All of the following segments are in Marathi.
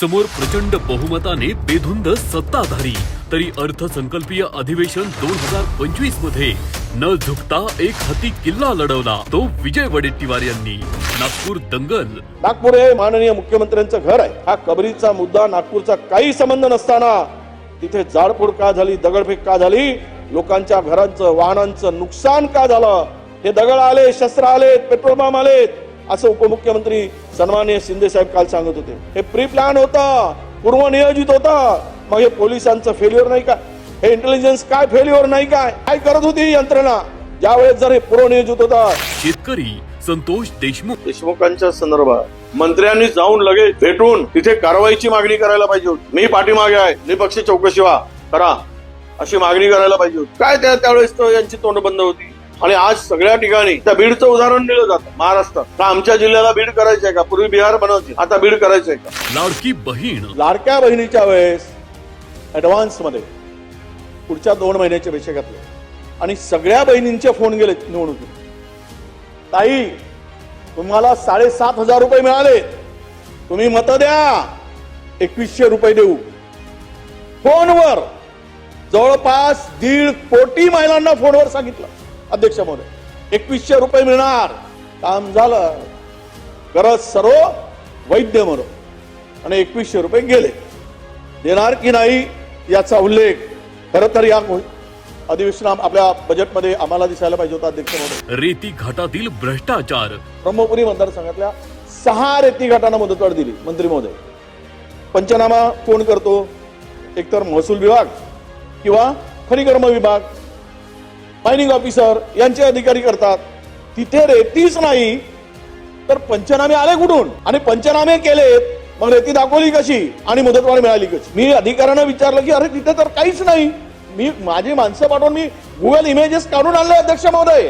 समोर प्रचंड बहुमताने बेधुंद सत्ताधारी. तरी अर्थसंकल्पीय अधिवेशन दोन हजार पंचवीसमध्ये न झुकता एक हाती किल्ला लढवला तो विजय वडेट्टीवार यांनी. नागपूर दंगल. नागपूर हे माननीय मुख्यमंत्र्यांचं घर आहे. हा कबरीचा मुद्दा नागपूरचा काही संबंध नसताना. तिथे जाडपोड का झाली दगडफेक का झाली? लोकांच्या घरांचं वाहनांचं नुकसान का झालं? हे दगड आले शस्त्र आलेत पेट्रोल पंप आलेत. असं उपमुख्यमंत्री सन्माननीय शिंदे साहेब काल सांगत होते. हे प्री प्लॅन होतं पूर्वनियोजित होतं. मग हे पोलिसांचं फेल्युअर नाही का? हे इंटेलिजन्स काय फेल्युअर नाही काय? काय करत होती ही यंत्रणा? ज्यावेळेस जर हे पूर्वनियोजित होता. शेतकरी संतोष देशमुख. देशमुखांच्या संदर्भात मंत्र्यांनी जाऊन लगेच भेटून तिथे कारवाईची मागणी करायला पाहिजे होती. मी पाठीमागे आहे. निपक्ष चौकशी व्हा करा. अशी मागणी करायला पाहिजे होती. काय त्या त्यावेळेस तर यांची तोंड बंद होती. आणि आज सगळ्या ठिकाणी त्या बीडचं उदाहरण दिलं जातं महाराष्ट्रात तर आमच्या जिल्ह्याला बीड करायचंय का? पूर्वी बिहार बनवते आता बीड करायचंय का? लाडकी बहीण. लाडक्या बहिणीच्या वेळेस ऍडव्हान्समध्ये पुढच्या दोन महिन्याचे पैसे घातले. आणि सगळ्या बहिणींचे फोन गेले निवडणुकीत. ताई तुम्हाला साडेसात हजार रुपये मिळाले. तुम्ही मत द्या. एकवीसशे रुपये देऊ. फोनवर जवळपास दीड कोटी महिलांना फोनवर सांगितलं. अध्यक्ष महोदय एकवीसशे रुपये मिळणार. काम झालं. गरज सर्व वैद्य म्हणून. आणि एकवीसशे रुपये गेले. देणार की नाही याचा उल्लेख खरं तर या अधिवेशन आपल्या बजेटमध्ये आम्हाला दिसायला पाहिजे होता अध्यक्ष महोदय रेती घाटातील भ्रष्टाचार. ब्रह्मपुरी मतदारसंघातल्या सहा रेती घाटांना मुदतवाढ दिली मंत्री महोदय. पंचनामा कोण करतो? एकतर महसूल विभाग किंवा खनिकर्म विभाग. मायनिंग ऑफिसर यांचे अधिकारी करतात. तिथे रेतीच नाही तर पंचनामे आले कुठून? आणि पंचनामे केलेत मग रेती दाखवली कशी? आणि मुदतवाढ मिळाली कशी? मी अधिकाऱ्यांना विचारलं की अरे तिथे तर काहीच नाही. मी माझी माणसं पाठवून मी गुगल इमेजेस काढून आणले अध्यक्ष महोदय.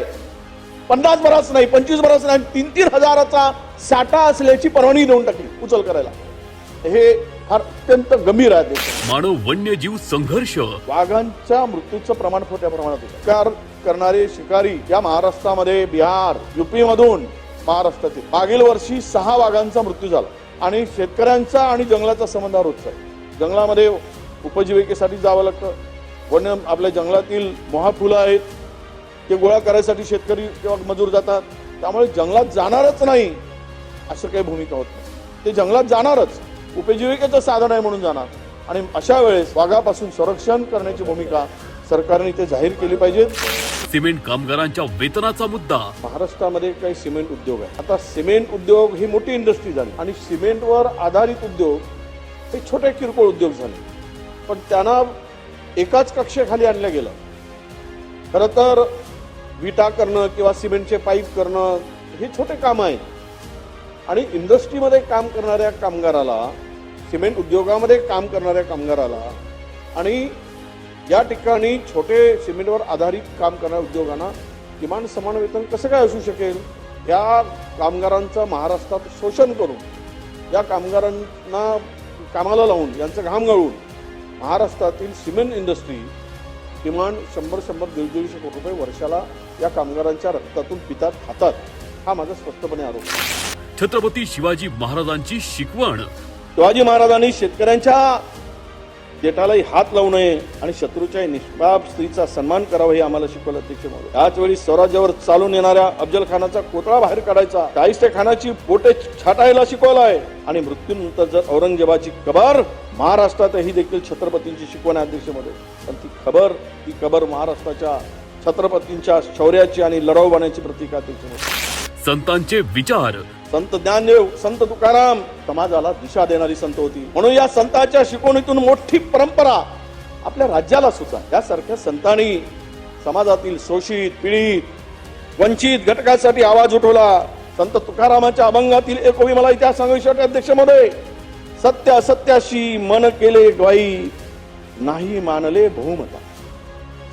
पन्नास बराच नाही पंचवीस बराच नाही तीन तीन हजाराचा साठा असल्याची परवानगी देऊन टाकली उचल करायला. हे फार अत्यंत गंभीर आहे. मानव वन्यजीव संघर्ष. वाघांच्या मृत्यूचं प्रमाण मोठ्या प्रमाणात होतं. शिकार करणारे शिकारी या महाराष्ट्रामध्ये बिहार युपी मधून महाराष्ट्रातील. मागील वर्षी सहा वाघांचा मृत्यू झाला. आणि शेतकऱ्यांचा आणि जंगलाचा संबंध हा रोजचा आहे. जंगलामध्ये उपजीविकेसाठी जावं लागतं. वन्य आपल्या जंगलातील मोहाफुलं आहेत. ते गोळा करायसाठी शेतकरी किंवा मजूर जातात. त्यामुळे जंगलात जाणारच नाही असं काही भूमिका होत नाही. ते जंगलात जाणारच. उपजीविकेचं साधन आहे म्हणून जाणार. आणि अशा वेळेस वाघापासून संरक्षण करण्याची भूमिका सरकारने ते जाहीर केली पाहिजे. सिमेंट कामगारांच्या वेतनाचा मुद्दा. महाराष्ट्रामध्ये काही सिमेंट उद्योग आहे आता सिमेंट उद्योग ही मोठी इंडस्ट्री झाली. आणि सिमेंटवर आधारित उद्योग हे छोटे किरकोळ उद्योग झाले. पण त्यांना एकाच कक्षेखाली आणलं गेलं. खरं तर विटा करणं किंवा सिमेंटचे पाईप करणं हे छोटे काम आहेत आणि इंडस्ट्रीमध्ये काम करणाऱ्या कामगाराला सिमेंट उद्योगामध्ये काम करणाऱ्या कामगाराला आणि या ठिकाणी छोटे सिमेंटवर आधारित काम करणाऱ्या उद्योगांना किमान समान वेतन कसं काय असू शकेल या कामगारांचं महाराष्ट्रात शोषण करून या कामगारांना कामाला लावून यांचं घाम गाळून महाराष्ट्रातील सिमेंट इंडस्ट्री किमान शंभर शंभर दीड दीडशे कोटी रुपये वर्षाला या कामगारांच्या रक्तातून पितात खातात हा माझा स्पष्टपणे आरोप आहे. छत्रपती शिवाजी महाराजांची शिकवण शिवाजी महाराजांनी शेतकऱ्यांच्या देठालाही हात लावू नये आणि शत्रूच्या निष्पाप स्त्रीचा सन्मान करावा हे आम्हाला शिकवलं अध्यक्ष महोदय. त्याच वेळी स्वराज्यावर चालून येणाऱ्या अफजल खानाचा कोतळा बाहेर काढायचा. शाहिस्ते खानाची पोटे छाटायला शिकवलाय. आणि मृत्यूनंतर जर औरंगजेबाची कबर महाराष्ट्रातही देखील छत्रपतींची शिकवण आहे अध्यक्ष महोदय. पण ती खबर ती कबर महाराष्ट्राच्या छत्रपतींच्या शौर्याची आणि लढाऊबाण्याची प्रतीक अध्यक्ष महोदय. संतांचे विचार संत ज्ञानदेव संत तुकाराम समाजाला दिशा देणारी संत होती. म्हणून या संतांच्या शिकवणीतून मोठी परंपरा आपल्या राज्याला सुद्धा यासारख्या संतांनी समाजातील शोषित पीडित वंचित घटकासाठी आवाज उठवला. संत तुकारामाच्या अभंगातील एक ओवी मला इतिहास सांगू वाटते अध्यक्ष सत्य असत्याशी मन केले ग्वाई नाही मानले बहुमता.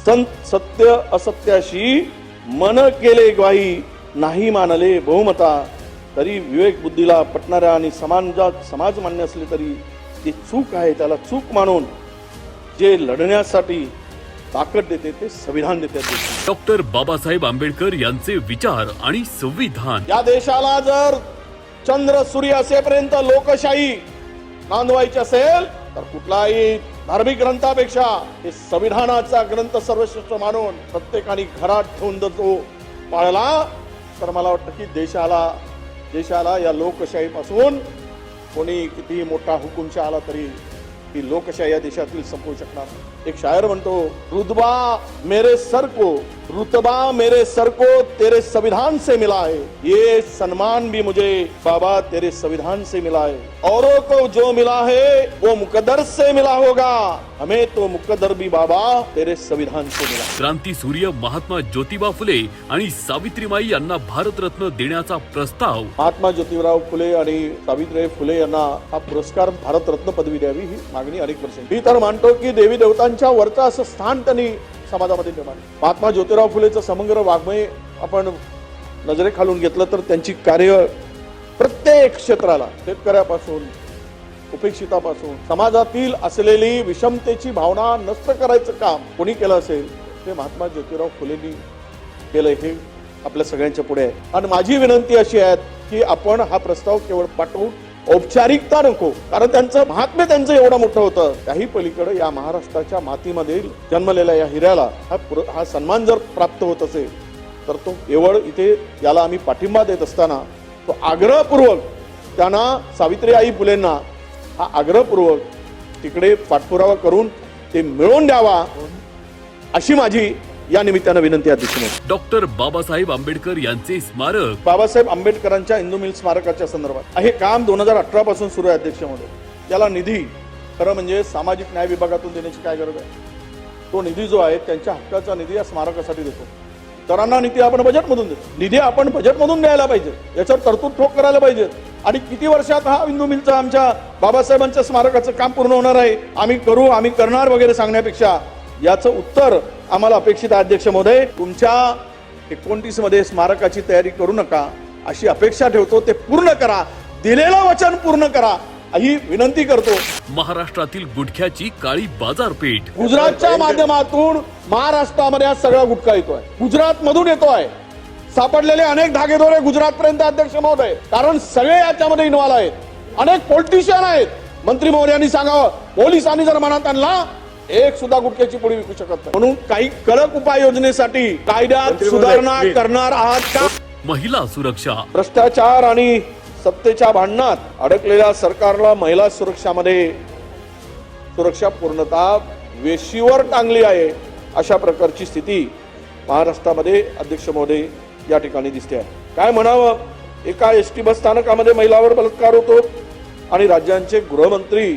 संत सत्य असत्याशी मन केले ग्वाई नाही मानले बहुमता. तरी विवेक बुद्धीला पटणाऱ्या आणि समाजात समाज मान्य असले तरी ती चूक आहे त्याला चूक मानून जे लढण्यासाठी ताकद देते ते संविधान देते. डॉक्टर बाबासाहेब आंबेडकर यांचे विचार आणि संविधान या देशाला जर चंद्र सूर्य असेपर्यंत लोकशाही नांदवायची असेल तर कुठलाही धार्मिक ग्रंथापेक्षा हे संविधानाचा ग्रंथ सर्वश्रेष्ठ मानून प्रत्येकाने घरात ठेवून जर तो पाळला तर मला वाटतं की देशाला देशाला या लोकशाहीपासून कोणी कितीही मोठा हुकुमशा आला तरी ती लोकशाही या देशातील संपवू शकणार एक शायर म्हणतो रुतबा मेरे सर को रुतबा मेरे सर को तेरे संविधान से मिला है ये सम्मान भी मुझे बाबा तेरे संविधान से मिला है औरों को जो मिला है वो मुकद्दर से मिला होगा। हमें तो मुकद्दर भी बाबा तेरे संविधान से मिला। क्रांती सूर्य महात्मा ज्योतिबा फुले आणि सावित्रीमाई यांना भारतरत्न देण्याचा प्रस्ताव. महात्मा ज्योतिराव फुले आणि सावित्रीबाई फुले यांना हा पुरस्कार भारतरत्न पदवी द्यावी ही मागणी अनेक वर्ष मी तर मानतो की देवी देवतांच्या वरचं असं स्थान त्यांनी समाजामध्ये निर्माण. महात्मा ज्योतिराव फुलेचं समग्र वाङ्मय आपण नजरेखालून घेतलं तर त्यांची कार्य प्रत्येक क्षेत्राला शेतकऱ्यापासून उपेक्षितापासून समाजातील असलेली विषमतेची भावना नष्ट करायचं काम कोणी केलं असेल ते महात्मा ज्योतिराव फुलेंनी केलं हे आपल्या सगळ्यांच्या पुढे आहे. आणि माझी विनंती अशी आहे की आपण हा प्रस्ताव केवळ पाठवून औपचारिकता नको. कारण त्यांचं महात्म्य त्यांचं एवढं मोठं होतं. त्याही पलीकडे या महाराष्ट्राच्या मातीमध्ये जन्मलेल्या या हिऱ्याला हा पुर- हा सन्मान जर प्राप्त होत असेल तर तो केवळ इथे याला आम्ही पाठिंबा देत असताना तो आग्रहपूर्वक त्यांना सावित्रीबाई फुलेंना हा आग्रहपूर्वक तिकडे पाठपुरावा करून ते मिळवून द्यावा अशी माझी या निमित्तानं विनंती अध्यक्ष. डॉक्टर बाबासाहेब आंबेडकर यांचे स्मारक. बाबासाहेब आंबेडकरांच्या इंदू मिल स्मारकाच्या संदर्भात. हे काम दोन हजार अठरा पासून सुरू आहे अध्यक्ष महोदय याला निधी खरं म्हणजे सामाजिक न्याय विभागातून देण्याची काय गरज आहे? तो निधी जो आहे त्यांच्या हक्काचा निधी या स्मारकासाठी देतो. इतरांना निधी आपण बजेटमधून देतो. निधी आपण बजेटमधून द्यायला पाहिजे. याच्यावर तरतूद ठोक करायला पाहिजे. आणि किती वर्षात हा इंदू मिलचा आमच्या बाबासाहेबांच्या स्मारकाचं काम पूर्ण होणार आहे? आम्ही करू आम्ही करणार वगैरे सांगण्यापेक्षा याचं उत्तर आम्हाला अपेक्षित आहे अध्यक्ष महोदय तुमच्या एकोणतीसमध्ये स्मारकाची तयारी करू नका. अशी अपेक्षा ठेवतो ते पूर्ण करा. दिलेलं वचन पूर्ण करा. ही विनंती करतो. महाराष्ट्रातील गुटख्याची काळी बाजारपेठ. गुजरातच्या माध्यमातून महाराष्ट्रामध्ये आज सगळा गुटखा येतोय. गुजरात मधून येतोय. सापडलेले अनेक धागेदोरे गुजरात पर्यंत अध्यक्ष महोदय. कारण सगळे याच्यामध्ये इन्व्हॉल्व आहेत. अनेक पॉलिटिशियन आहेत. मंत्री महोदयांनी सांगावं पोलिसांनी जर मनात आणला एक सुद्धा गुटख्याची पुढे विकू शकत नाही. म्हणून काही कडक उपाययोजनेसाठी कायद्यात सुधारणा करणार आहात का? महिला सुरक्षा. भ्रष्टाचार आणि सत्तेच्या भांडणात अडकलेल्या सरकारला महिला सुरक्षामध्ये सुरक्षा पूर्णतः वेशीवर टांगली आहे अशा प्रकारची स्थिती महाराष्ट्रामध्ये अध्यक्ष महोदय या ठिकाणी दिसते आहे. काय म्हणावं? एका एस टी बस स्थानकामध्ये महिलावर बलात्कार होतो आणि राज्यांचे गृहमंत्री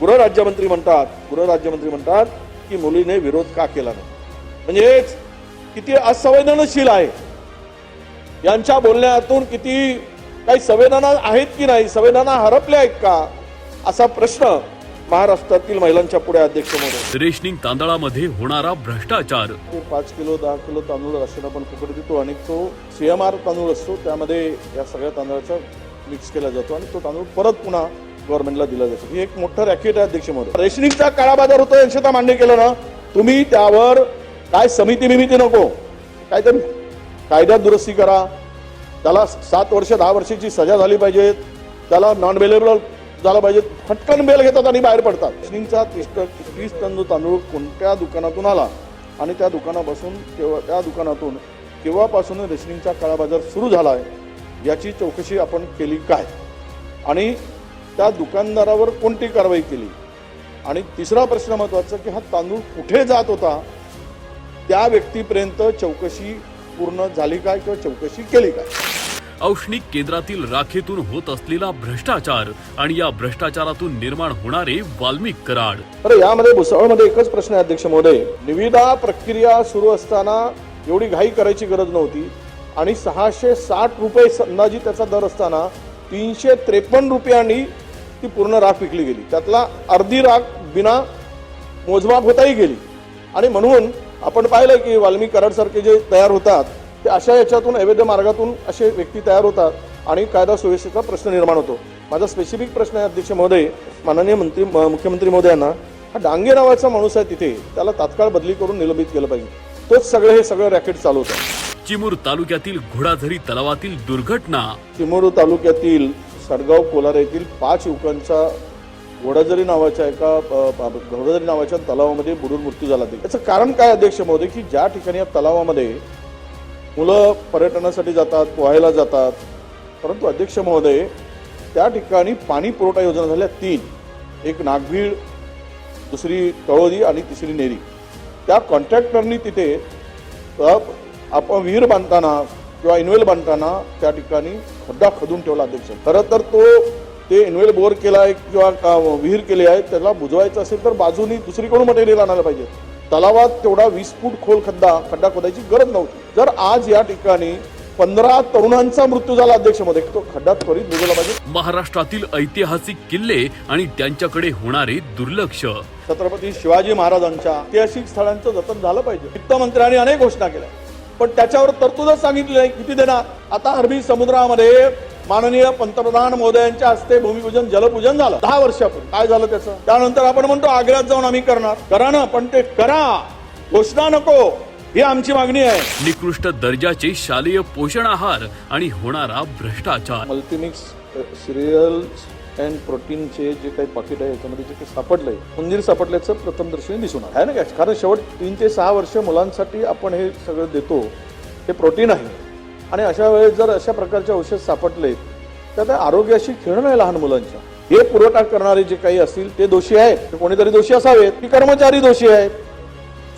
गृहराज्यमंत्री म्हणतात गृहराज्यमंत्री म्हणतात की मुलीने विरोध का केला नाही? म्हणजेच किती असंवेदनशील आहे. यांच्या बोलण्यातून किती काही संवेदना आहेत की नाही संवेदना हरपल्या आहेत का? असा प्रश्न महाराष्ट्रातील महिलांच्या पुढे अध्यक्ष महोदय रेशनिंग तांदळामध्ये होणारा भ्रष्टाचार. पाच किलो दहा किलो तांदूळ राशन आपण फुकट देतो आणि तो सीएमआर तांदूळ असतो त्यामध्ये या सगळ्या तांदळाचा मिक्स केला जातो आणि तो तांदूळ परत पुन्हा गव्हर्नमेंटला दिला जातो ही एक मोठं रॅकेट आहे अध्यक्ष महोदय रेशनिंगचा काळा बाजार होतो यांचं मान्य केलं ना तुम्ही त्यावर काय समिती बिमिती नको. काहीतरी कायद्यात दुरुस्ती करा. त्याला सात वर्ष दहा वर्षाची सजा झाली पाहिजे त्याला नॉन अवेलेबल झाला पाहिजे फटकन बेल घेतात आणि बाहेर पडतात. रेशनिंगचा तीस ट- टन जो तांदूळ कोणत्या दुकानातून आला? आणि त्या दुकानापासून केव्हा त्या दुकानातून केव्हापासून रेशनिंगचा काळा बाजार सुरू झाला आहे याची चौकशी आपण केली काय? आणि त्या दुकानदारावर कोणती कारवाई केली? आणि तिसरा प्रश्न महत्त्वाचा की हा तांदूळ कुठे जात होता? त्या व्यक्तीपर्यंत चौकशी पूर्ण झाली काय किंवा चौकशी केली काय? औष्णिक केंद्रातील राखेतून होत असलेला भ्रष्टाचार आणि या भ्रष्टाचारातून निर्माण होणारे वाल्मिक कराड. अरे यामध्ये भुसावळमध्ये एकच प्रश्न आहे अध्यक्ष महोदय. निविदा प्रक्रिया सुरू असताना एवढी घाई करायची गरज नव्हती. आणि सहाशे साठ रुपये अंदाजी त्याचा दर असताना तीनशे त्रेपन्न रुपयांनी ती पूर्ण राख विकली गेली. त्यातला अर्धी राख बिना मोजमाप होताही गेली. आणि म्हणून आपण पाहिलं की वाल्मिक कराडसारखे जे तयार होतात ते अशा याच्यातून अवैध मार्गातून असे व्यक्ती तयार होतात आणि कायदा सुव्यवस्थेचा प्रश्न निर्माण होतो. माझा स्पेसिफिक प्रश्न आहे अध्यक्ष महोदय माननीय मंत्री म- मुख्यमंत्री महोदयांना हा डांगे नावाचा माणूस आहे तिथे त्याला तात्काळ बदली करून निलंबित केलं पाहिजे. तोच सगळं हे सगळं रॅकेट चालवतं चिमूर तालुक्यातील घोडाझरी तलावातील दुर्घटना चिमूर तालुक्यातील सडगाव कोलार येथील पाच युवकांचा घोडाझरी नावाच्या एका अ, घोडाझरी नावाच्या तलावामध्ये बुडून मृत्यू झाला ते याचं कारण काय अध्यक्ष महोदय की ज्या ठिकाणी या तलावामध्ये मुलं पर्यटनासाठी जातात पोहायला जातात परंतु अध्यक्ष महोदय त्या ठिकाणी पाणी पुरवठा योजना झाल्या तीन. एक नागभीड दुसरी तळोदी आणि तिसरी नेरी. त्या कॉन्ट्रॅक्टरनी तिथे आपण विहीर बांधताना किंवा इनवेल बांधताना त्या ठिकाणी खड्डा खदून ठेवला अध्यक्ष. खरं तर तो ते इनवेल बोर केला आहे किंवा का- विहीर केली आहे त्याला बुजवायचं असेल तर बाजूनी दुसरीकडून मटेरियल आणायला पाहिजे. तलावात तेवढा वीस फूट खोल खड्डा खड्डा खोदायची गरज नव्हती. जर आज या ठिकाणी पंधरा तरुणांचा मृत्यू झाला अध्यक्षमध्ये तो खड्डा त्वरित बुजवला पाहिजे. महाराष्ट्रातील ऐतिहासिक किल्ले आणि त्यांच्याकडे होणारे दुर्लक्ष. छत्रपती शिवाजी महाराजांच्या ऐतिहासिक स्थळांचं जतन झालं पाहिजे. वित्तमंत्र्यांनी अनेक घोषणा केल्या. पण त्याच्यावर तरतूदच सांगितली नाही किती देणार? आता अरबी समुद्रामध्ये माननीय पंतप्रधान मोदयांच्या हस्ते भूमिपूजन जलपूजन झालं. दहा वर्षापूर्वी. काय झालं त्याचं? त्यानंतर आपण म्हणतो आग्र्यात जाऊन आम्ही करणार. करा ना पण ते करा. घोषणा नको. ही आमची मागणी आहे. निकृष्ट दर्जाचे शालेय पोषण आहार आणि होणारा भ्रष्टाचार. मल्टीमिक्स सिरियल्स अँड प्रोटीनचे जे काही पाकिट आहे याच्यामध्ये जे काही सापडलंय उंदीर सापडल्याचं प्रथम दर्शनी दिसून आलं. आहे ना काय कारण शेवट तीन ते सहा वर्ष मुलांसाठी आपण हे सगळं देतो हे प्रोटीन आहे. आणि अशा वेळेस जर अशा प्रकारचे औषध सापडले तर त्या आरोग्याशी खेळणं आहे लहान मुलांच्या. हे पुरवठा करणारे जे काही असतील ते दोषी आहेत. कोणीतरी दोषी असावेत की कर्मचारी दोषी आहेत.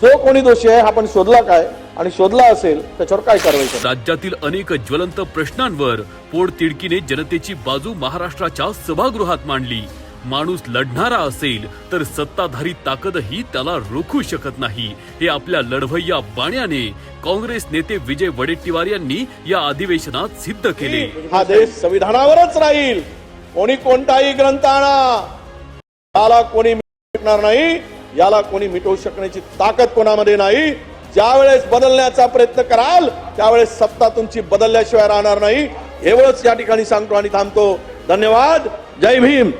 जो कोणी दोषी आहे हा आपण शोधला काय? आणि शोधला असेल त्याच्यावर काय कारवाई करा? राज्यातील अनेक ज्वलंत प्रश्नांवर पोटतिडकीने जनतेची बाजू महाराष्ट्राच्या सभागृहात मांडली. माणूस लढणारा असेल तर सत्ताधारी ताकदही त्याला रोखू शकत नाही. हे आपल्या लढवय्या बाण्याने काँग्रेस नेते विजय वडेट्टीवार यांनी या अधिवेशनात सिद्ध केले. हा देश संविधानावरच राहील. कोणी कोणताही ग्रंथ आणा. याला कोणी मिटणार नाही. याला कोणी मिटवू शकण्याची ताकद कोणामध्ये नाही. ज्या वेळेस बदलण्याचा प्रयत्न कराल त्यावेळेस सत्ता तुमची बदलल्याशिवाय राहणार नाही. एवढंच या ठिकाणी सांगतो आणि थांबतो. धन्यवाद. जय भीम.